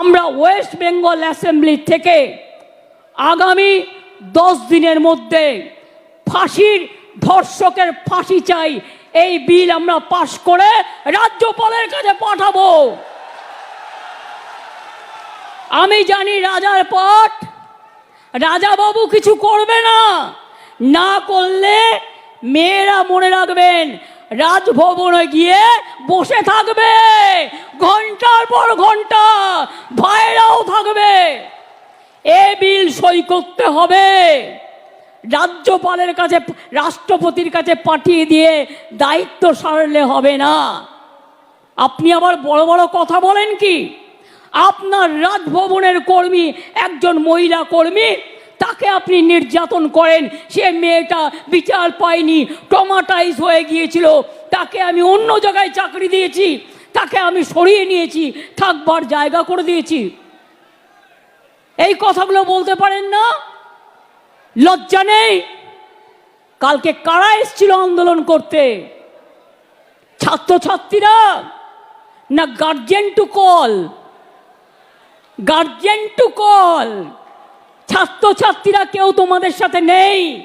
আমরা West Bengal assembly থেকে আগামী দশ দিনের মধ্যে ফাঁসির ধর্ষকের ফাঁসি চাই। এই বিল আমরা পাশ করে রাজ্যপালের কাছে পাঠাবো। আমি জানি রাজার পট রাজাবাবু কিছু করবে না। না করলে মেয়েরা মনে রাখবেন। রাজভবনে গিয়ে বসে থাকবে। ঘণ্টার পর ঘণ্টা ভাইরাও থাকবে। এ বিল সই করতে হবে। রাজ্যপালের কাছে, রাষ্ট্রপতির কাছে পাঠিয়ে দিয়ে দায়িত্ব সারলে হবে না। আপনি আবার বড় বড় কথা বলেন কি? আপনার রাজভবনের কর্মী, একজন মহিলা কর্মী তাকে আপনি নির্যাতন করেন। সে মেয়েটা বিচার পায়নি টমাটাইজ হয়ে গিয়েছিল। তাকে আমি অন্য জায়গায় চাকরি দিয়েছি, তাকে আমি সরিয়ে নিয়েছি, থাকবার জায়গা করে দিয়েছি। এই কথাগুলো বলতে পারেন না? লজ্জা নেই? কালকে কারা এসেছিল আন্দোলন করতে? ছাত্রছাত্রীরা? না guardian to call guardian to call ছাত্রছাত্রীরা কেউ তোমাদের সাথে নেই।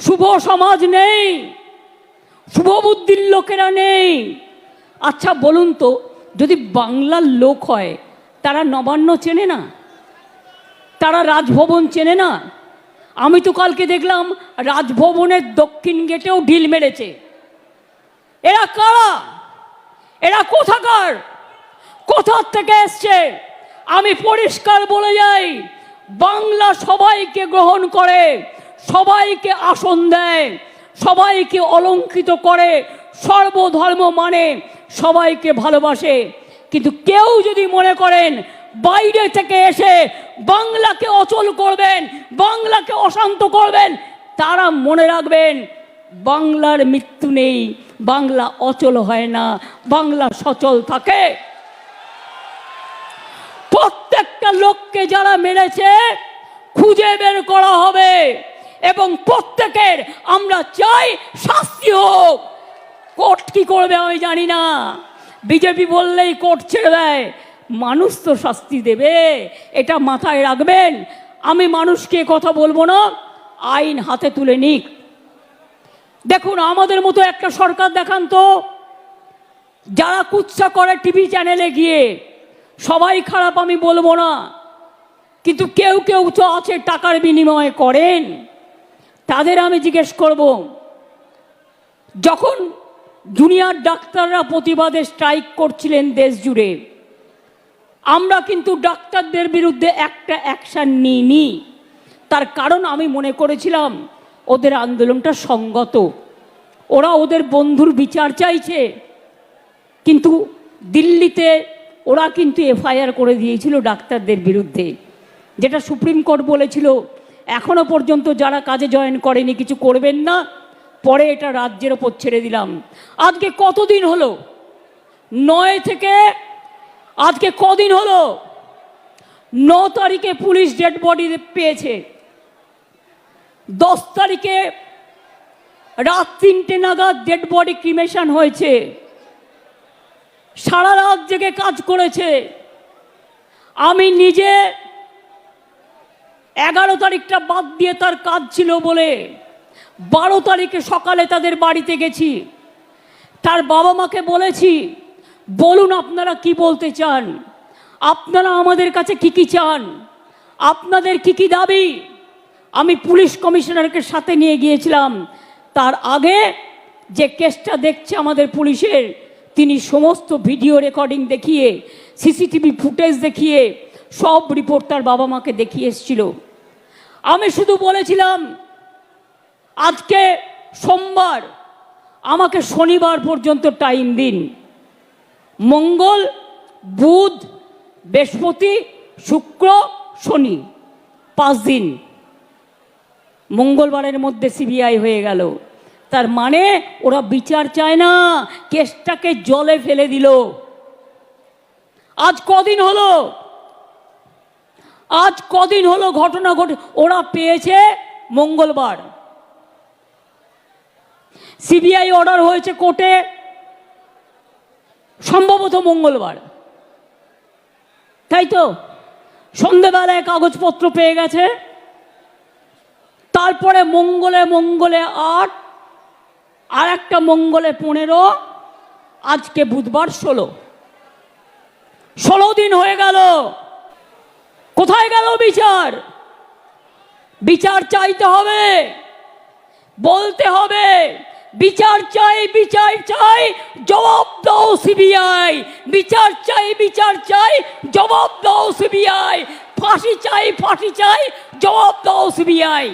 শুভ সমাজ নেই। শুভ বুদ্ধির লোকেরা নেই। আচ্ছা বলুন তো, যদি বাংলার লোক হয়, তারা নবান্ন চেনে না? তারা রাজভবন চেনে না? আমি তো কালকে দেখলাম, রাজভবনের দক্ষিণ গেটেও ঢিল মেরেছে। এরা কারা? এরা কোথাকার? কোথার থেকে এসছে? আমি পরিষ্কার বলে যাই বাংলা সবাইকে গ্রহণ করে, সবাইকে আসন দেয়, সবাইকে অলঙ্কৃত করে, সর্বধর্ম মানে সবাইকে ভালোবাসে। কিন্তু কেউ যদি মনে করেন বাইরে থেকে এসে বাংলাকে অচল করবেন, বাংলাকে অশান্ত করবেন, তারা মনে রাখবেন বাংলার মৃত্যু নেই, বাংলা অচল হয় না, বাংলা সচল থাকে। প্রত্যেকটা মেরেছে, খুঁজে বের করা হবে এবং প্রত্যেকের আমরা চাই শাস্তি হোক। কোর্ট কি করবে আমি জানি না। বিজেপি বললেই কোর্ট ছেড়ে দেয়। মানুষ তো শাস্তি দেবে, এটা মাথায় রাখবেন। আমি মানুষকে কথা বলব না, আইন হাতে তুলে নিক। দেখুন, আমাদের মতো একটা সরকার দেখান তো। যারা কুৎসা করে টিভি চ্যানেলে গিয়ে, সবাই খারাপ আমি বলব না। কিন্তু কেউ কেউ তো আছে টাকার বিনিময়ে করেন। তাদের আমি জিজ্ঞেস করব, যখন জুনিয়র ডাক্তাররা প্রতিবাদে স্ট্রাইক করছিলেন দেশ জুড়ে, আমরা কিন্তু ডাক্তারদের বিরুদ্ধে একটা অ্যাকশান নিইনি। তার কারণ আমি মনে করেছিলাম, ওদের আন্দোলনটা সঙ্গত। ওরা ওদের বন্ধুর বিচার চাইছে। কিন্তু দিল্লিতে ওরা কিন্তু এফআইআর করে দিয়েছিল ডাক্তারদের বিরুদ্ধে। যেটা সুপ্রিম কোর্ট বলেছিল, এখনও পর্যন্ত যারা কাজে জয়েন করেনি কিছু করবেন না, পরে এটা রাজ্যের ওপর ছেড়ে দিলাম। আজকে কতদিন হলো? নয় থেকে, আজকে কদিন হলো? ন তারিখে পুলিশ ডেড বডি পেয়েছে। দশ তারিখে রাত তিনটে নাগাদ ডেড বডি ক্রিমেশন হয়েছে। সারা রাত জেগে কাজ করেছে। আমি নিজে এগারো তারিখটা বাদ দিয়ে তার কাজ ছিল বলে বারো তারিখে সকালে তাদের বাড়িতে গেছি। তার বাবা মাকে বলেছি, বলুন আপনারা কি বলতে চান? আপনারা আমাদের কাছে কি কি চান? আপনাদের কি কি দাবি? আমি পুলিশ কমিশনারকে সাথে নিয়ে গিয়েছিলাম। তার আগে যে কেসটা দেখছে আমাদের পুলিশের, তিনি সমস্ত ভিডিও রেকর্ডিং দেখিয়ে, সিসিটিভি ফুটেজ দেখিয়ে, সব রিপোর্ট তার বাবা মাকে দেখিয়ে এসেছিল। আমি শুধু বলেছিলাম, আজকে সোমবার, আমাকে শনিবার পর্যন্ত টাইম দিন। মঙ্গল, বুধ, বৃহস্পতি, শুক্র, শনি, পাঁচ দিন। মঙ্গলবারের মধ্যে সিবিআই হয়ে গেল। তার মানে ওরা বিচার চায় না, কেসটাকে জলে ফেলে দিল। আজ কদিন হলো? আজ কদিন হলো ঘটনা ঘটে, ওরা পেয়েছে মঙ্গলবার। সিবিআই অর্ডার হয়েছে কোর্টে, সম্ভবত মঙ্গলবার। তাই তো? সন্ধেবেলায় কাগজপত্র পেয়ে গেছে, তারপরে মঙ্গলে মঙ্গলে আট, আর একটা মঙ্গলে পনেরো, আজকে বুধবার ষোলো। ষোলো দিন হয়ে গেল। কোথায় গেল বিচার? বিচার চাইতে হবে, বলতে হবে, বিচার চাই বিচার চাই, জবাব দাও সিবিআই। বিচার চাই বিচার চাই, জবাব দাও সিবিআই। ফাঁসি চাই ফাঁসি চাই, জবাব দাও সিবিআই।